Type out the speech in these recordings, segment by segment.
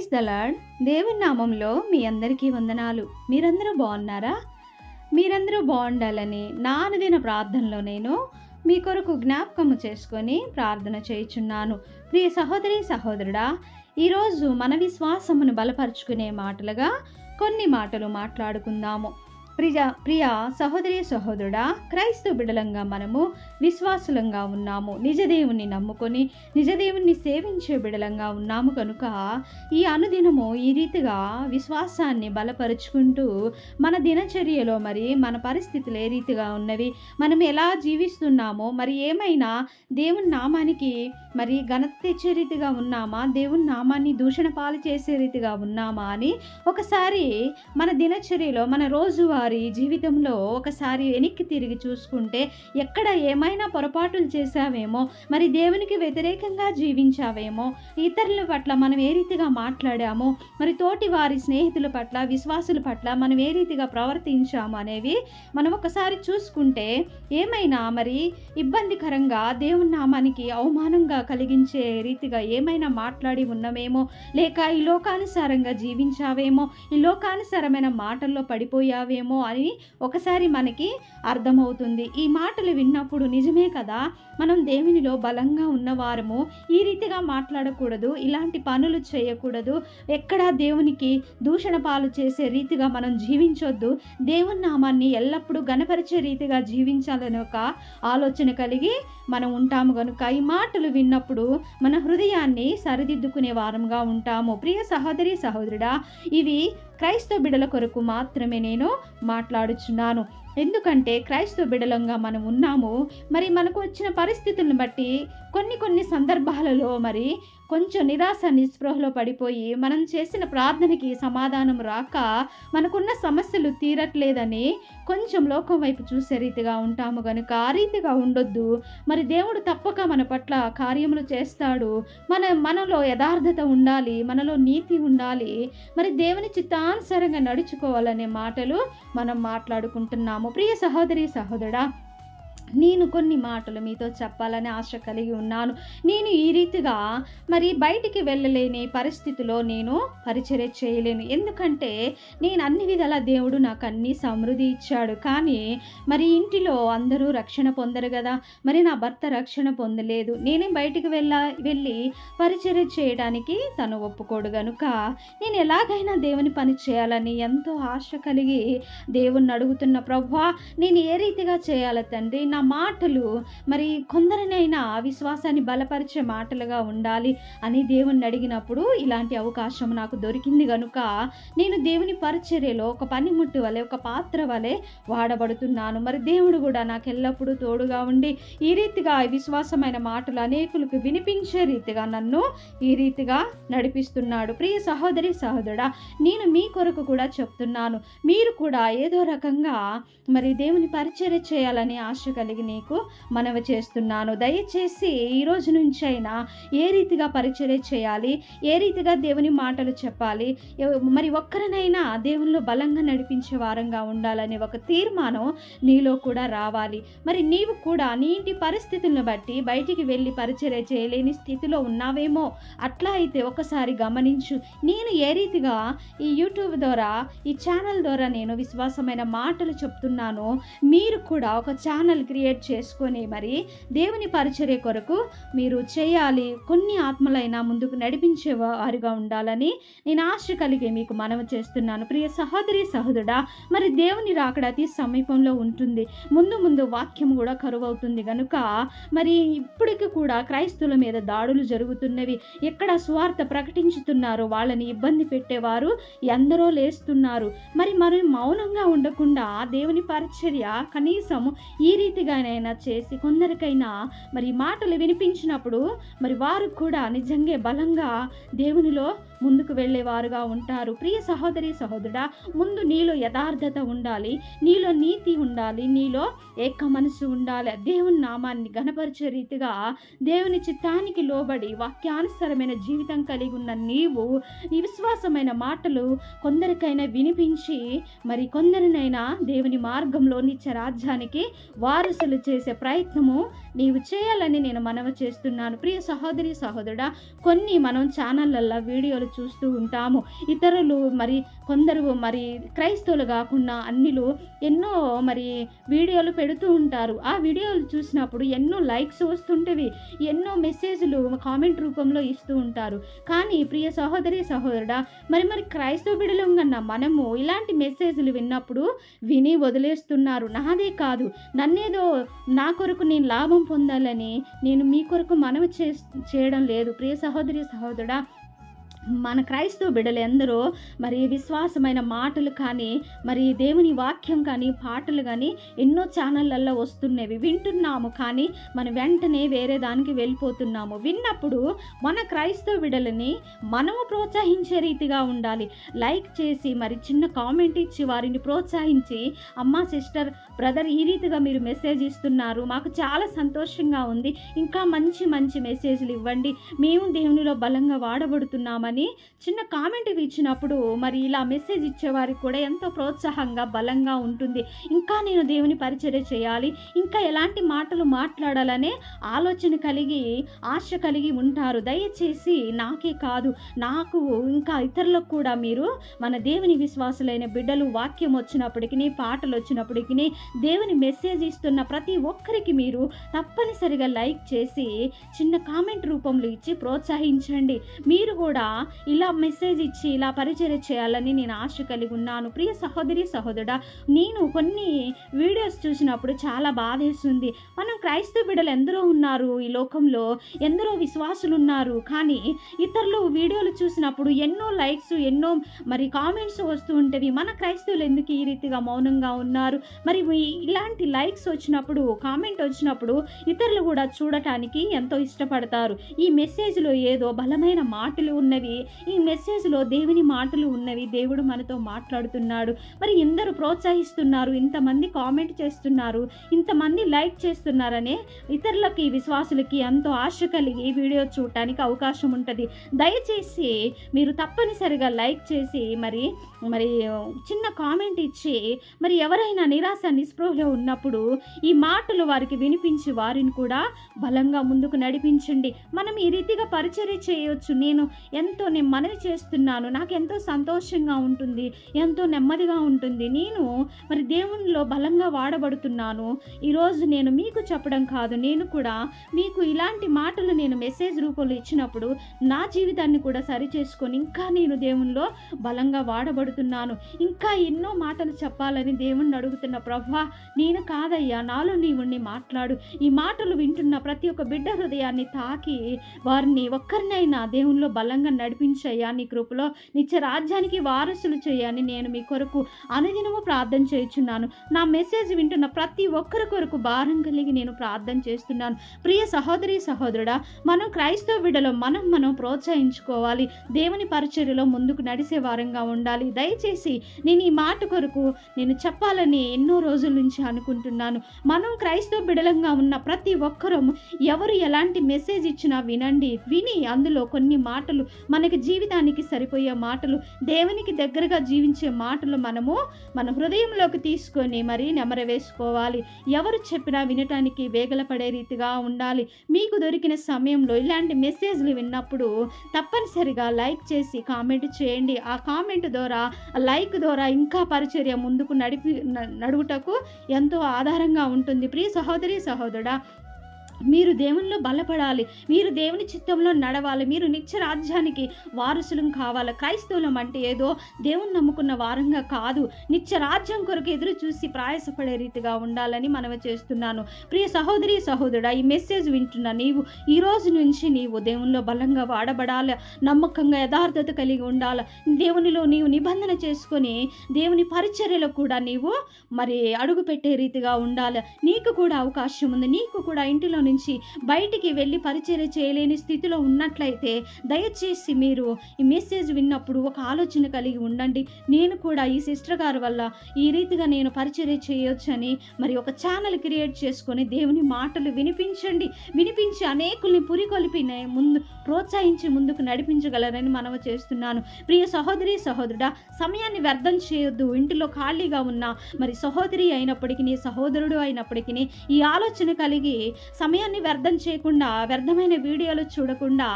Praise the Lord దేవుని నామంలో మీ అందరికీ వందనాలు. మీరందరూ బాగున్నారా? మీరందరూ బాగుండాలని నా అనుదిన ప్రార్థనలో నేను మీ కొరకు జ్ఞాపకము చేసుకొని ప్రార్థన చేయుచున్నాను. ప్రియ సహోదరి సహోదరుడా ఈరోజు మన విశ్వాసమును బలపరుచుకునే మాటలుగా కొన్ని మాటలు మాట్లాడుకుందాము. ప్రియ ప్రియ సహోదరి సహోదరుడా క్రైస్తవ బిడలంగా మనము విశ్వాసులంగా ఉన్నాము. నిజదేవుని నమ్ముకొని నిజదేవుని సేవించే బిడలంగా ఉన్నాము కనుక ఈ అనుదినము ఈ రీతిగా విశ్వాసాన్ని బలపరుచుకుంటూ మన దినచర్యలో మరి మన పరిస్థితులు ఏ రీతిగా ఉన్నవి మనం ఎలా జీవిస్తున్నామో మరి ఏమైనా దేవుని నామానికి మరి ఘనత తెచ్చే రీతిగా ఉన్నామా దేవుని నామాన్ని దూషణ పాలు చేసే రీతిగా ఉన్నామా అని ఒకసారి మన దినచర్యలో మన రోజువారీ వారి జీవితంలో ఒకసారి వెనక్కి తిరిగి చూసుకుంటే ఎక్కడ ఏమైనా పొరపాటులు చేశావేమో మరి దేవునికి వ్యతిరేకంగా జీవించావేమో ఇతరుల పట్ల మనం ఏ రీతిగా మాట్లాడామో మరి తోటి వారి స్నేహితుల పట్ల విశ్వాసుల పట్ల మనం ఏ రీతిగా ప్రవర్తించాము అనేవి మనం ఒకసారి చూసుకుంటే ఏమైనా మరి ఇబ్బందికరంగా దేవుని నామానికి అవమానంగా కలిగించే రీతిగా ఏమైనా మాట్లాడి ఉన్నామేమో లేక ఈ లోకానుసారంగా జీవించావేమో ఈ లోకానుసారమైన మాటల్లో పడిపోయావేమో అని ఒకసారి మనకి అర్థమవుతుంది. ఈ మాటలు విన్నప్పుడు నిజమే కదా? మనం దేవునిలో బలంగా ఉన్నవారము ఈ రీతిగా మాట్లాడకూడదు ఇలాంటి పనులు చేయకూడదు ఎక్కడా దేవునికి దూషణ పాలు చేసే రీతిగా మనం జీవించొద్దు. దేవుని నామాన్ని ఎల్లప్పుడూ గనపరిచే రీతిగా జీవించాలని ఒక ఆలోచన కలిగి మనం ఉంటాము కనుక ఈ మాటలు విన్నప్పుడు మన హృదయాన్ని సరిదిద్దుకునే వారంగా ఉంటాము. ప్రియ సహోదరి సహోదరుడా ఇవి క్రైస్తవ బిడల కొరకు మాత్రమే నేను మాట్లాడుచున్నాను. ఎందుకంటే క్రైస్తవ బిడలంగా మనం ఉన్నాము మరి మనకు వచ్చిన పరిస్థితులను బట్టి కొన్ని కొన్ని సందర్భాలలో మరి కొంచెం నిరాశ నిస్పృహలో పడిపోయి మనం చేసిన ప్రార్థనకి సమాధానం రాక మనకున్న సమస్యలు తీరట్లేదని కొంచెం లోకం వైపు చూసే రీతిగా ఉంటాము కనుక ఆ రీతిగా ఉండొద్దు. మరి దేవుడు తప్పక మన పట్ల కార్యములు చేస్తాడు. మన మనలో యథార్థత ఉండాలి మనలో నీతి ఉండాలి. మరి దేవుని చిత్తానుసారంగా నడుచుకోవాలనే మాటలు మనం మాట్లాడుకుంటున్నాము. ప్రియ సహోదరి సహోదరా నేను కొన్ని మాటలు మీతో చెప్పాలని ఆశ కలిగి ఉన్నాను. నేను ఈ రీతిగా మరి బయటికి వెళ్ళలేని పరిస్థితిలో నేను పరిచర్య చేయలేను. ఎందుకంటే నేను అన్ని విధాల దేవుడు నాకు అన్ని సమృద్ధి ఇచ్చాడు. కానీ మరి ఇంటిలో అందరూ రక్షణ పొందరు కదా. మరి నా భర్త రక్షణ పొందలేదు. నేనే బయటికి వెళ్ళ వెళ్ళి పరిచర్య చేయడానికి తను ఒప్పుకోడు గనుక నేను ఎలాగైనా దేవుని పని చేయాలని ఎంతో ఆశ కలిగి దేవుణ్ణి అడుగుతున్న ప్రభా నేను ఏ రీతిగా చేయాలి తండ్రి? నా మాటలు మరి కొందరినైనా విశ్వాసాన్ని బలపరిచే మాటలుగా ఉండాలి అని దేవుణ్ణి అడిగినప్పుడు ఇలాంటి అవకాశం నాకు దొరికింది కనుక నేను దేవుని పరిచర్యలో ఒక పనిముట్టు వలె ఒక పాత్ర వలె వాడబడుతున్నాను. మరి దేవుడు కూడా నాకు ఎల్లప్పుడూ తోడుగా ఉండి ఈ రీతిగా విశ్వాసమైన మాటలు అనేకులకు వినిపించే రీతిగా నన్ను ఈ రీతిగా నడిపిస్తున్నాడు. ప్రియ సహోదరి సహోదరుడా నేను మీ కొరకు కూడా చెప్తున్నాను. మీరు కూడా ఏదో రకంగా మరి దేవుని పరిచర్య చేయాలని ఆశ కలిగి నీకు మనవి చేస్తున్నాను. దయచేసి ఈ రోజు నుంచి అయినా ఏ రీతిగా పరిచర్య చేయాలి? ఏ రీతిగా దేవుని మాటలు చెప్పాలి? మరి ఒక్కరినైనా దేవుళ్ళు బలంగా నడిపించే వారంగా ఉండాలనే ఒక తీర్మానం నీలో కూడా రావాలి. మరి నీవు కూడా నీ ఇంటి పరిస్థితులను బట్టి బయటికి వెళ్ళి పరిచర్య చేయలేని స్థితిలో ఉన్నావేమో అట్లా అయితే ఒకసారి గమనించు. నేను ఏ రీతిగా ఈ యూట్యూబ్ ద్వారా ఈ ఛానల్ ద్వారా నేను విశ్వాసమైన మాటలు చెప్తున్నాను మీరు కూడా ఒక ఛానల్ క్రియేట్ చేసుకొని మరి దేవుని పరిచర్య కొరకు మీరు చేయాలి కొన్ని ఆత్మలైనా ముందుకు నడిపించే వారుగా ఉండాలని నేను ఆశ కలిగి మీకు మనవి చేస్తున్నాను. ప్రియ సహోదరి సహోదరుడా మరి దేవుని రాకడ అతి సమీపంలో ఉంటుంది. ముందు ముందు వాక్యం కూడా కరువు అవుతుంది కనుక మరి ఇప్పటికి కూడా క్రైస్తువుల మీద దాడులు జరుగుతున్నవి. ఎక్కడ స్వార్థ ప్రకటించుతున్నారో వాళ్ళని ఇబ్బంది పెట్టేవారు ఎందరో లేస్తున్నారు. మరి మరి మౌనంగా ఉండకుండా దేవుని పరిచర్య కనీసం ఈ రీతిగానైనా చేసి కొందరికైనా మరి మాటలు వినిపించినప్పుడు మరి వారు కూడా నిజంగా బలంగా దేవునిలో ముందుకు వెళ్ళేవారుగా ఉంటారు. ప్రియ సహోదరి సహోదరుడా ముందు నీలో యథార్థత ఉండాలి నీలో నీతి ఉండాలి నీలో ఏక మనసు ఉండాలి. దేవుని నామాన్ని గణపరిచే రీతిగా దేవుని చిత్తానికి లోబడి వాక్యానుసరమైన జీవితం కలిగి ఉన్న నీవు నీ విశ్వాసమైన మాటలు కొందరికైనా వినిపించి మరి కొందరినైనా దేవుని మార్గంలో నిత్య రాజ్యానికి వారసులు చేసే ప్రయత్నము నీవు చేయాలని నేను మనవి చేస్తున్నాను. ప్రియ సహోదరి సహోదరుడా కొన్ని మనం ఛానళ్ళల్లో వీడియోలు చూస్తూ ఉంటాము. ఇతరులు మరి కొందరు మరి క్రైస్తవులు కాకుండా అన్నిలు ఎన్నో మరి వీడియోలు పెడుతూ ఉంటారు. ఆ వీడియోలు చూసినప్పుడు ఎన్నో లైక్స్ వస్తుంటవి ఎన్నో మెసేజ్లు కామెంట్ రూపంలో ఇస్తూ ఉంటారు. కానీ ప్రియ సహోదరి సహోదరుడా మరి మరి క్రైస్తవ బిడలం కన్నా మనము ఇలాంటి మెసేజ్లు విన్నప్పుడు విని వదిలేస్తున్నారు. నాదే కాదు నన్నేదో నా కొరకు నేను లాభం పొందాలని నేను మీ కొరకు మనవి చే చేయడం లేదు. ప్రియ సహోదరి సహోదరుడా మన క్రైస్తవ బిడ్డలు ఎందరో మరి విశ్వాసమైన మాటలు కానీ మరి దేవుని వాక్యం కానీ పాటలు కానీ ఎన్నో ఛానళ్ళల్లో వస్తున్నవి. వింటున్నాము కానీ మనం వెంటనే వేరే దానికి వెళ్ళిపోతున్నాము. విన్నప్పుడు మన క్రైస్తవ బిడ్డలని మనము ప్రోత్సహించే రీతిగా ఉండాలి. లైక్ చేసి మరి చిన్న కామెంట్ ఇచ్చి వారిని ప్రోత్సహించి అమ్మ సిస్టర్ బ్రదర్ ఈ రీతిగా మీరు మెసేజ్ ఇస్తున్నారు. మాకు చాలా సంతోషంగా ఉంది. ఇంకా మంచి మంచి మెసేజ్లు ఇవ్వండి. మేము దేవునిలో బలంగా వాడబడుతున్నామని చిన్న కామెంట్ ఇచ్చినప్పుడు మరి ఇలా మెసేజ్ ఇచ్చేవారికి కూడా ఎంతో ప్రోత్సాహంగా బలంగా ఉంటుంది. ఇంకా నేను దేవుని పరిచర్య చేయాలి ఇంకా ఎలాంటి మాటలు మాట్లాడాలనే ఆలోచన కలిగి ఆశ కలిగి ఉంటారు. దయచేసి నాకే కాదు నాకు ఇంకా ఇతరులకు కూడా మీరు మన దేవుని విశ్వాసులైన బిడ్డలు వాక్యం వచ్చినప్పటికీ పాటలు వచ్చినప్పటికీ దేవుని మెసేజ్ ఇస్తున్న ప్రతి ఒక్కరికి మీరు తప్పనిసరిగా లైక్ చేసి చిన్న కామెంట్ రూపంలో ఇచ్చి ప్రోత్సహించండి. మీరు కూడా ఇలా మెసేజ్ ఇచ్చి ఇలా పరిచయం చేయాలని నేను ఆశ కలిగి ఉన్నాను. ప్రియ సహోదరి సహోదరుడా నేను కొన్ని వీడియోస్ చూసినప్పుడు చాలా బాధేస్తుంది. మనం క్రైస్తవ బిడ్డలు ఎందరో ఉన్నారు ఈ లోకంలో ఎందరో విశ్వాసులు ఉన్నారు. కానీ ఇతరులు వీడియోలు చూసినప్పుడు ఎన్నో లైక్స్ ఎన్నో మరి కామెంట్స్ వస్తూ ఉంటవి మన క్రైస్తవులు ఎందుకు ఈ రీతిగా మౌనంగా ఉన్నారు? మరి ఇలాంటి లైక్స్ వచ్చినప్పుడు కామెంట్ వచ్చినప్పుడు ఇతరులు కూడా చూడటానికి ఎంతో ఇష్టపడతారు. ఈ మెసేజ్లో ఏదో బలమైన మాటలు ఉన్నవి ఈ మెసేజ్లో దేవుని మాటలు ఉన్నవి దేవుడు మనతో మాట్లాడుతున్నాడు. మరి ఎందరు ప్రోత్సహిస్తున్నారు? ఇంతమంది కామెంట్ చేస్తున్నారు. ఇంతమంది లైక్ చేస్తున్నారనే ఇతరులకి విశ్వాసులకి ఎంతో ఆశ కలిగి ఈ వీడియో చూడటానికి అవకాశం ఉంటుంది. దయచేసి మీరు తప్పనిసరిగా లైక్ చేసి మరి మరి చిన్న కామెంట్ ఇచ్చి మరి ఎవరైనా నిరాశ నిస్పృహలో ఉన్నప్పుడు ఈ మాటలు వారికి వినిపించి వారిని కూడా బలంగా ముందుకు నడిపించండి. మనం ఈ రీతిగా పరిచర్య చేయవచ్చు. నేను ఎంత నేను మనవి చేస్తున్నాను. నాకు ఎంతో సంతోషంగా ఉంటుంది. ఎంతో నెమ్మదిగా ఉంటుంది. నేను మరి దేవునిలో బలంగా వాడబడుతున్నాను. ఈరోజు నేను మీకు చెప్పడం కాదు. నేను కూడా మీకు ఇలాంటి మాటలు నేను మెసేజ్ రూపంలో ఇచ్చినప్పుడు నా జీవితాన్ని కూడా సరి చేసుకొని ఇంకా నేను దేవునిలో బలంగా వాడబడుతున్నాను. ఇంకా ఎన్నో మాటలు చెప్పాలని దేవుణ్ణి అడుగుతున్న ప్రభా నేను కాదయ్యా. నాలో నీవుణ్ణి మాట్లాడు. ఈ మాటలు వింటున్న ప్రతి ఒక్క బిడ్డ హృదయాన్ని తాకి వారిని ఒక్కరినైనా దేవునిలో బలంగా నడిపించయ్యా. నీ కృపలో నిత్య రాజ్యానికి వారసులు చేయని నేను మీ కొరకు అనుదినము ప్రార్థన చేయుచున్నాను. నా మెసేజ్ వింటున్న ప్రతి ఒక్కరి కొరకు భారం కలిగి నేను ప్రార్థన చేస్తున్నాను. ప్రియ సహోదరి సహోదరుడా మనం క్రైస్తవ విడలో మనం మనం ప్రోత్సహించుకోవాలి. దేవుని పరిచర్యలో ముందుకు నడిసే వారంగా ఉండాలి. దయచేసి నేను ఈ మాట కొరకు నేను చెప్పాలని ఎన్నో రోజుల నుంచి అనుకుంటున్నాను. మనం క్రైస్తవ బిడలంగా ఉన్న ప్రతి ఒక్కరూ ఎవరు ఎలాంటి మెసేజ్ ఇచ్చినా వినండి. విని అందులో కొన్ని మాటలు మనకి జీవితానికి సరిపోయే మాటలు దేవునికి దగ్గరగా జీవించే మాటలు మనము మన హృదయంలోకి తీసుకొని మరి నెమర వేసుకోవాలి. ఎవరు చెప్పినా వినటానికి వేగలపడే రీతిగా ఉండాలి. మీకు దొరికిన సమయంలో ఇలాంటి మెసేజ్లు విన్నప్పుడు తప్పనిసరిగా లైక్ చేసి కామెంట్ చేయండి. ఆ కామెంట్ ద్వారా లైక్ ద్వారా ఇంకా పరిచర్య ముందుకు నడిపి న- నడుగుటకు ఎంతో ఆధారంగా ఉంటుంది. ప్రియ సహోదరి సహోదరుడా మీరు దేవునిలో బలపడాలి. మీరు దేవుని చిత్తంలో నడవాలి. మీరు నిత్య రాజ్యానికి వారసులం కావాలి. క్రైస్తవులం అంటే ఏదో దేవుని నమ్ముకున్న వారంగా కాదు. నిత్య రాజ్యం కొరకు ఎదురు చూసి ప్రయాసపడే రీతిగా ఉండాలని మనవి చేస్తున్నాను. ప్రియ సహోదరి సహోదరుడా ఈ మెసేజ్ వింటున్న నీవు ఈ రోజు నుంచి నీవు దేవునిలో బలంగా వాడబడాలి. నమ్మకంగా యథార్థత కలిగి ఉండాలి. దేవునిలో నీవు నిబంధన చేసుకొని దేవుని పరిచర్యలో కూడా నీవు మరి అడుగు పెట్టే రీతిగా ఉండాలి. నీకు కూడా అవకాశం ఉంది. నీకు కూడా ఇంటిలో నుంచి బయటికి వెళ్ళి పరిచర్య చేయలేని స్థితిలో ఉన్నట్లయితే దయచేసి మీరు ఈ మెసేజ్ విన్నప్పుడు ఒక ఆలోచన కలిగి ఉండండి. నేను కూడా ఈ సిస్టర్ గారి వల్ల ఈ రీతిగా నేను పరిచర్య చేయొచ్చని మరి ఒక ఛానల్ క్రియేట్ చేసుకొని దేవుని మాటలు వినిపించండి. వినిపించి అనేకుల్ని పురికొల్పి ముందు ప్రోత్సహించి ముందుకు నడిపించగలరని మనము చేస్తున్నాను. ప్రియ సహోదరి సహోదరుడా సమయాన్ని వ్యర్థం చేయొద్దు. ఇంటిలో ఖాళీగా ఉన్న మరి సహోదరి అయినప్పటికీ సహోదరుడు అయినప్పటికీ ఈ ఆలోచన కలిగి సమయం సమయాన్ని వ్యర్థం చేయకుండా వ్యర్థమైన వీడియోలు చూడకుండా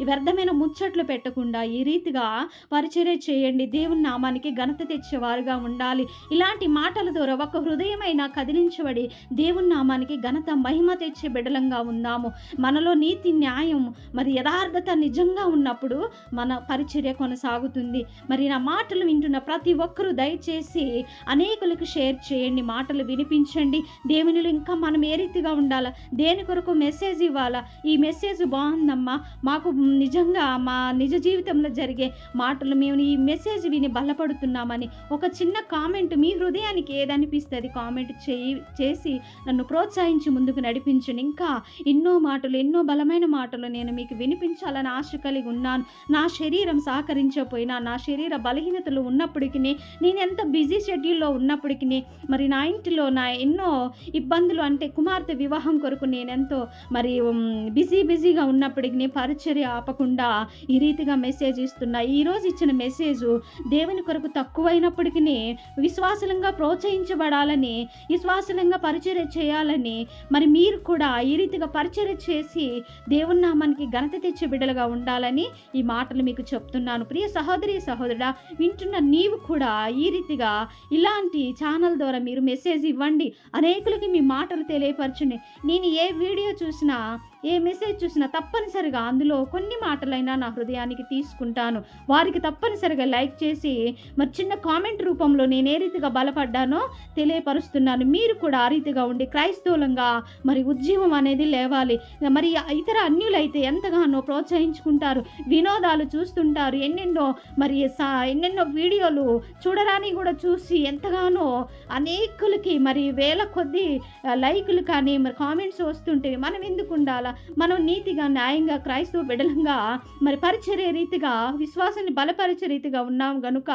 ఈ వ్యర్థమైన ముచ్చట్లు పెట్టకుండా ఈ రీతిగా పరిచర్య చేయండి. దేవుని నామానికి ఘనత తెచ్చేవారుగా ఉండాలి. ఇలాంటి మాటల ద్వారా ఒక హృదయమైన కదిలించబడి దేవుని నామానికి ఘనత మహిమ తెచ్చే బిడలంగా ఉందాము. మనలో నీతి న్యాయం మరి యథార్థత నిజంగా ఉన్నప్పుడు మన పరిచర్య కొనసాగుతుంది. మరి నా మాటలు వింటున్న ప్రతి ఒక్కరూ దయచేసి అనేకులకు షేర్ చేయండి మాటలు వినిపించండి. దేవునిలో ఇంకా మనం ఏ రీతిగా ఉండాలి? దేనికి కొరకు మెసేజ్ ఇవ్వాలా? ఈ మెసేజ్ బాగుందమ్మా. మాకు నిజంగా మా నిజ జీవితంలో జరిగే మాటలు మేము ఈ మెసేజ్ విని బలపడుతున్నామని. ఒక చిన్న కామెంట్ మీ హృదయానికి ఏదనిపిస్తుంది కామెంట్ చేయి చేసి నన్ను ప్రోత్సహించి ముందుకు నడిపించండి. ఇంకా ఎన్నో మాటలు ఎన్నో బలమైన మాటలు నేను మీకు వినిపించాలని ఆశ కలిగి ఉన్నాను. నా శరీరం సహకరించకపోయినా నా శరీర బలహీనతలు ఉన్నప్పటికీ నేను ఎంత బిజీ షెడ్యూల్లో ఉన్నప్పటికీ మరి నా ఇంటిలో నా ఎన్నో ఇబ్బందులు అంటే కుమార్తె వివాహం కొరకు నేను ఎంతో మరి బిజీ బిజీగా ఉన్నప్పటికీ పరిచర్య ఆపకుండా ఈ రీతిగా మెసేజ్ ఇస్తున్నా ఈరోజు ఇచ్చిన మెసేజ్ దేవుని కొరకు తక్కువైనప్పటికీ విశ్వాసలంగా ప్రోత్సహించబడాలని విశ్వాసలంగా పరిచర్య చేయాలని మరి మీరు కూడా ఈ రీతిగా పరిచర్య చేసి దేవుని నామానికి ఘనత తెచ్చే బిడ్డలుగా ఉండాలని ఈ మాటలు మీకు చెప్తున్నాను. ప్రియ సహోదరి సహోదరుడా వింటున్న నీవు కూడా ఈ రీతిగా ఇలాంటి ఛానల్ ద్వారా మీరు మెసేజ్ ఇవ్వండి. అనేకులకి మీ మాటలు తెలియపరచండి. నేను ఏ వీడియో చూసినా ఏ మెసేజ్ చూసినా తప్పనిసరిగా అందులో కొన్ని మాటలైనా నా హృదయానికి తీసుకుంటాను. వారికి తప్పనిసరిగా లైక్ చేసి మరి చిన్న కామెంట్ రూపంలో నేను ఏ రీతిగా బలపడ్డానో తెలియపరుస్తున్నాను. మీరు కూడా ఆ రీతిగా ఉండి క్రైస్తవులంగా మరి ఉద్యమం అనేది లేవాలి. మరి ఇతర అన్యులైతే ఎంతగానో ప్రోత్సహించుకుంటారు. వినోదాలు చూస్తుంటారు. ఎన్నెన్నో మరి సా- ఎన్నెన్నో వీడియోలు చూడరాని కూడా చూసి ఎంతగానో అనేకులకి మరి వేల కొద్ది లైకులు కానీ మరి కామెంట్స్ వస్తూ వస్తుంటే మనం ఎందుకు ఉండాలా? మనం నీతిగా న్యాయంగా క్రైస్తవ బిడలంగా మరి పరిచర్య రీతిగా విశ్వాసాన్ని బలపరిచే రీతిగా ఉన్నాం గనుక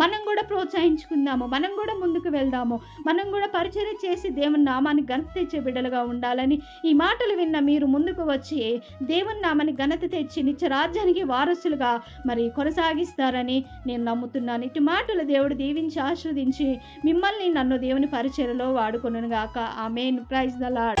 మనం కూడా ప్రోత్సహించుకుందాము మనం కూడా ముందుకు వెళ్దాము మనం కూడా పరిచర్య చేసి దేవుని నామాన్ని ఘనత తెచ్చే బిడ్డలుగా ఉండాలని ఈ మాటలు విన్న మీరు ముందుకు వచ్చి దేవుని నామాన్ని ఘనత తెచ్చి నిత్య రాజ్యానికి వారసులుగా మరి కొనసాగిస్తారని నేను నమ్ముతున్నాను. ఇటు మాటలు దేవుడు దీవించి ఆస్వాదించి మిమ్మల్ని నన్ను దేవుని పరిచయలో వాడుకొనుగాక ఆమెన్. Praise the Lord